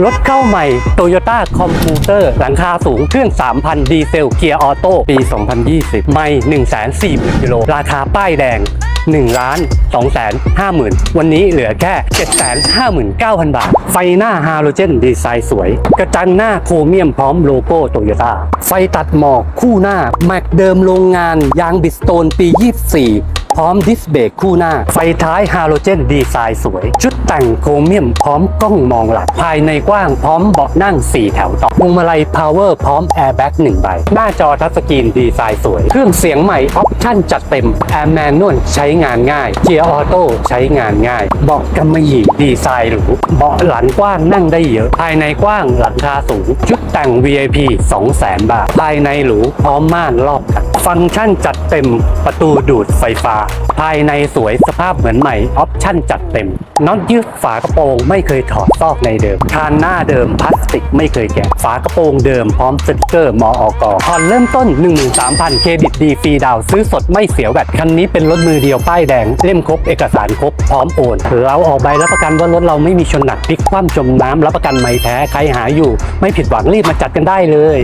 รถเข้าใหม่ Toyota Computer หลังคาสูงเครื่อง 3,000 ดีเซลเกียร์ออโต้ปี 2020 ไม่ 140,000กิโลราคาป้ายแดง1ล้าน2แสน5หมื่นวันนี้เหลือแค่759,000 บาท ไฟหน้าฮาโลเจนดีไซน์สวย กระจังหน้าโครเมียมพร้อมโลโก้โตโยต้าไฟตัดหมอกคู่หน้า แม็กเดิมโรงงาน ยางบิสโตนปี 24 พร้อมดิสเบรกคู่หน้า ไฟท้ายฮาโลเจนดีไซน์สวย ชุดแต่งโครเมียมพร้อมกล้องมองหลังภายในกว้างพร้อมเบาะนั่ง 4 แถวต่อพวงมาลัยพาวเวอร์พร้อมแอร์แบ็ก1ใบ หน้าจอทัชสกรีนดีไซน์สวย เครื่องเสียงใหม่ออปชั่นจัดเต็มแอร์แมนนวลใช้งานง่ายเกียร์ออโต้ใช้งานง่ายเบาะกำมะหยี่ดีไซน์หรูเบาะหลังกว้างนั่งได้เยอะ ภายในกว้างหลังคาสูง ชุดแต่ง VIP 200,000 บาท ภายในหรูพร้อมม่านรอบคัน ฟังก์ชันจัดเต็มประตูดูดไฟฟ้า ภายในสวยสภาพเหมือนใหม่ ออปชั่นจัดเต็มน็อตยืดฝากระโปรงไม่เคยถอดซอกในเดิมคานหน้าเดิมพลาสติกไม่เคยแกะฝากระโปรงเดิมพร้อมสติกเกอร์มออกผ่อนเริ่มต้น 13,000 เครดิตดีฟรีดาวซื้อสดไม่เสียแวดคันนี้เป็นรถมือเดียวป้ายแดงเล่มครบเอกสารครบพร้อมโอนเราออกใบรับประกันว่ารถเราไม่มีชนหนักพลิกคว่ำจมน้ำรับประกันไม่แท้ใครหาอยู่ ไม่ผิดหวังรีบมาจัดกันได้เลย